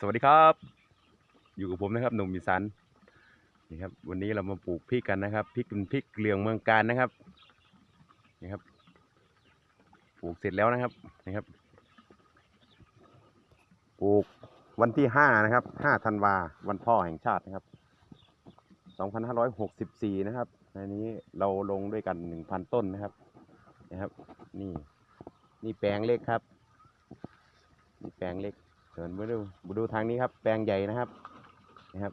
สวัสดีครับ อยู่กับผมนะครับหนุ่มอีสานนี่ครับ วันนี้เรามาปลูกพริกกันนะครับพริกเป็นพริกเหลืองเมืองการนะครับนี่ครับ ปลูกเสร็จแล้วนะครับนี่ครับปลูกวันที่ห้านะครับห้าธันวาวันพ่อแห่งชาตินะครับสองพันห้าร้อยหกสิบสี่นะครับในนี้เราลงด้วยกันหนึ่งพันต้นนะครับนะครับ นี่ นี่แปลงเล็กครับ นี่แปลงเล็ก เดินมาดูมาดูทางนี้ครับ แปลงใหญ่นะครับนะครับ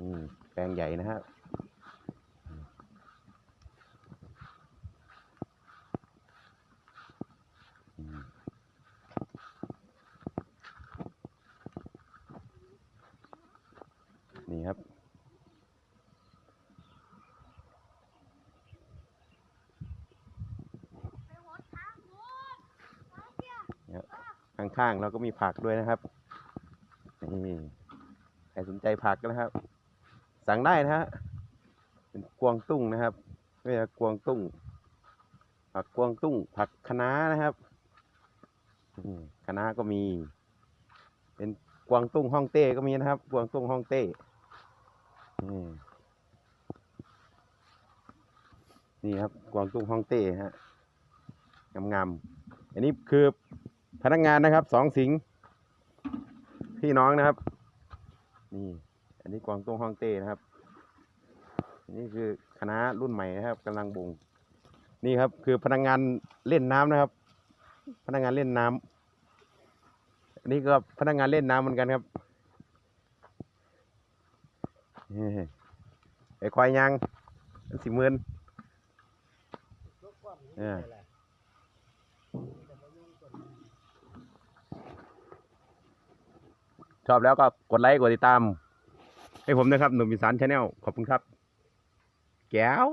อืมแปลงใหญ่นะครับนี่ครับ ข้างๆ เราก็มีผักด้วยนะครับนี่ใครสนใจผักนะครับ สั่งได้นะฮะเป็นกวางตุ้งนะครับไม่ใช่กวางตุ้ง ผักกวางตุ้ง ผักคะน้านะครับคะน้าก็มี เป็นกวางตุ้งฮ่องเต้ก็มีนะครับ กวางตุ้งฮ่องเต้นี่นี่ครับกวางตุ้งฮ่องเต้ฮะงามๆอันนี้คือ พนักงานนะครับสองสิงพี่น้องนะครับ นี่ อันนี้กวางตุ้งฮ่องเต้นะครับอันนี้คือคณะรุ่นใหม่นะครับกำลังบ่ง นี่ครับ คือพนักงานเล่นน้ำนะครับ พนักงานเล่นน้ำอันนี้ก็พนักงานเล่นน้ำเหมือนกันครับไอ้ควายยางสิหมื่นเออ ชอบแล้วก็กดไลค์กดติดตาม ให้ผมนะครับหนุ่มอีสานชาแนลขอบคุณครับ แก้ว